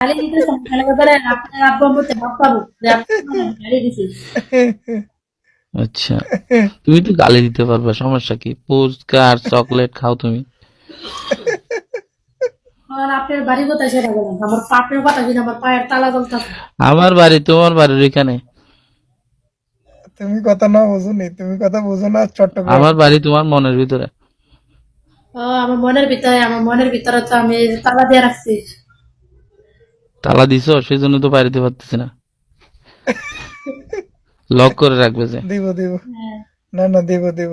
গালি দিতে আপনার আব্বু আম্মুতে ভাব পাবো গালি দিছিস আচ্ছা তুমি তো গালি দিতে পারবে সমস্যা কি? চকলেট খাও তুমি। আপনার বাড়ি কোথায় সেটা বলেন আমার পাপের কথা কিনা আমার পায়ের তালা গলতা আমার বাড়ি তোমার বাড়ির ওইখানে। তুমি কথা না বুঝো নি তুমি কথা বুঝো না চট্টগ্রাম। আমার বাড়ি তোমার মনের ভিতরে। ও আমার মনের ভিতরে আমার মনের ভিতরে তো আমি তালা দিয়ে রাখছি। তালা দিছো সেই জন্য তো বাইরে দিতে পারতেছি না। লক করে রাখবে যে। দিব দিব। হ্যাঁ। না না দিব দিব।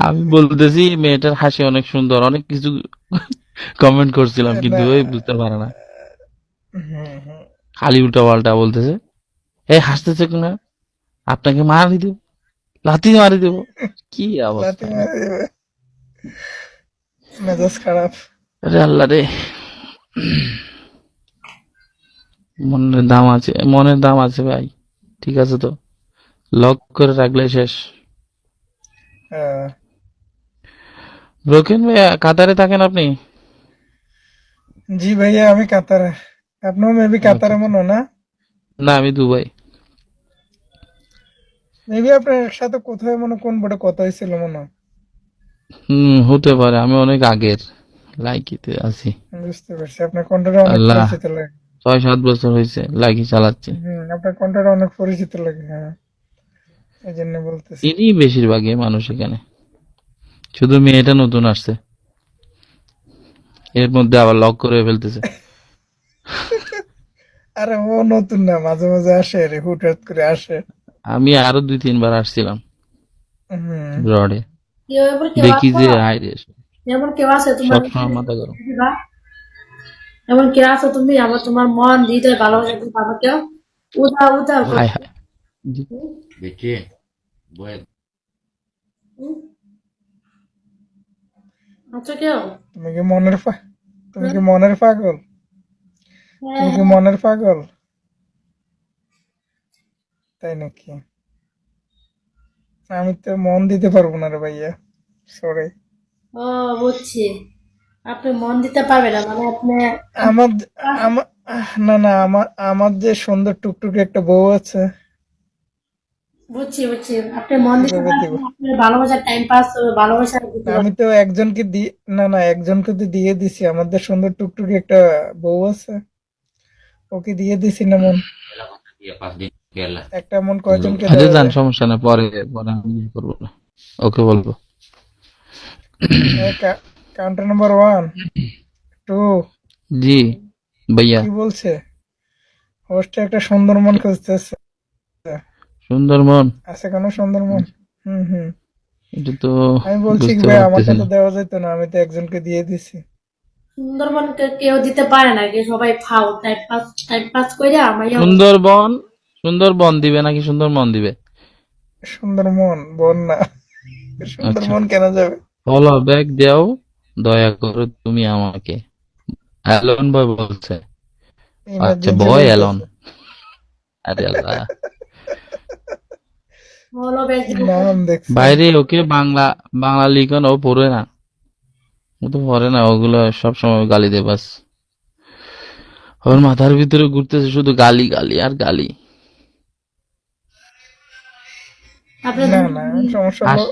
আমি বলতেছি মেয়েটার হাসি অনেক সুন্দর। অনেক কিছু কমেন্ট করছিলাম কিন্তু ওই বুঝতে পারে না। খালি উল্টা পাল্টা বলতেছে। এই হাসতেছে কিনা? আপনাকে মারি দেব লাথি মারি দেব। কি অবস্থা? মেজাজ খারাপ। আরে আল্লাহ রে। মনের দাম আছে মনের দাম আছে ভাই। ঠিক আছে তো? লক করে রাখলে শেষ। ব্রোকেন ভাই কাতারে থাকেন আপনি? জি ভাইয়া আমি কাতারে। আপনিও মেবি কাতারে মনে হয় না? না আমি দুবাই। মেবি আপনার সাথে কোথায় মনে কোন বোর্ডে কথা হয়েছিল মনে হয়? হম হতে পারে। আমি অনেক আগের লাইকিতে আছি। বুঝতে পারছি। আপনার কণ্ঠটা অনেক পরিচিত লাগে। ছয় সাত বছর হয়েছে লাইকি চালাচ্ছি। হম আপনার কণ্ঠটা অনেক পরিচিত লাগে হ্যাঁ। এই জন্য বলতেছি। চিনি বেশিরভাগই মানুষ এখানে। শুধু মেয়েটা নতুন আসছে। এর মধ্যে আবার লক করে ফেলতেছে। আরে ও নতুন না মাঝে মাঝে আসে রে হুটহাট করে আসে। আমি আরও দুই তিনবার আসছিলাম। ব্রডে কেউ দেখি যে আছে? হাই রে এমন কেউ আছে তোমার মাথা গরম। এমন কেউ আছে তুমি? আমার তোমার মন হৃদয় ভালোবাসা তুমি পাবা কেউ? উদা উদা হাই হাই। Beche, আচ্ছা কেউ? তুমি কি মনের পা তুমি কি মনের পাগল? হ্যাঁ তুমি কি মনের পাগল? তাই নাকি? আমি তো মন দিতে পারব না রে ভাইয়া সরি ও বুঝছি। আপনি মন দিতে পারবেন না মানে আপনি আমার আমার না না আমার আমার যে সুন্দর টুকটুকে একটা বউ আছে। বুঝছি বুঝছি। আপনি মন দিতে পারবেন। আপনার ভালোবাসার টাইম পাস ভালোবাসা দিতে আমি তো একজনকে দি না না একজনকে তো দিয়ে দিছি। আমাদের সুন্দর টুকটুকে একটা বউ আছে ওকে দিয়ে দিছি না মন। একটা মন কয়জনকে আচ্ছা দেওয়া সমস্যা না পরে পরে আমি ইয়ে করব না। ওকে বলব। Counter number one two ji ভাইয়া। কি বলছে? হোস্টে একটা সুন্দর মন খুঁজতেছে। সুন্দরবন? আছে কোনো সুন্দর মন হুম হুম। এটা তো আমি বলছি ভাই আমাকে তো দেওয়া যেত না আমি তো একজনকে দিয়ে দিছি। সুন্দরবনকে কেউ দিতে পারে না কি সবাই ফাও টাইম পাস টাইম পাস করে আমার সুন্দরবন সুন্দরবন দিবে নাকি সুন্দরবন দিবে? সুন্দর মন বন না সুন্দর আচ্ছা। মন কেন যাবে? ফলো ব্যাক দাও দয়া করে তুমি আমাকে। অ্যালন বয় বলছে। আচ্ছা বয়। অ্যালন। আরে আল্লাহ। ব্যাগ বাইরে ওকে বাংলা বাংলা লিখন ও পড়ে না। ও তো পড়ে না ওগুলো সব সময় গালি দেয় বাস। ওর মাথার ভিতরে ঘুরতেছে শুধু গালি গালি আর গালি। না না সমস্যা হলো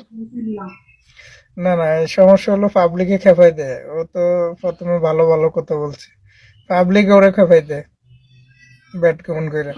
না না এই সমস্যা হলো পাবলিকে খেপাই দেয়। ও তো প্রথমে ভালো ভালো কথা বলছে। পাবলিক ওরে খেপাই দেয়। ব্যাট কেমন করে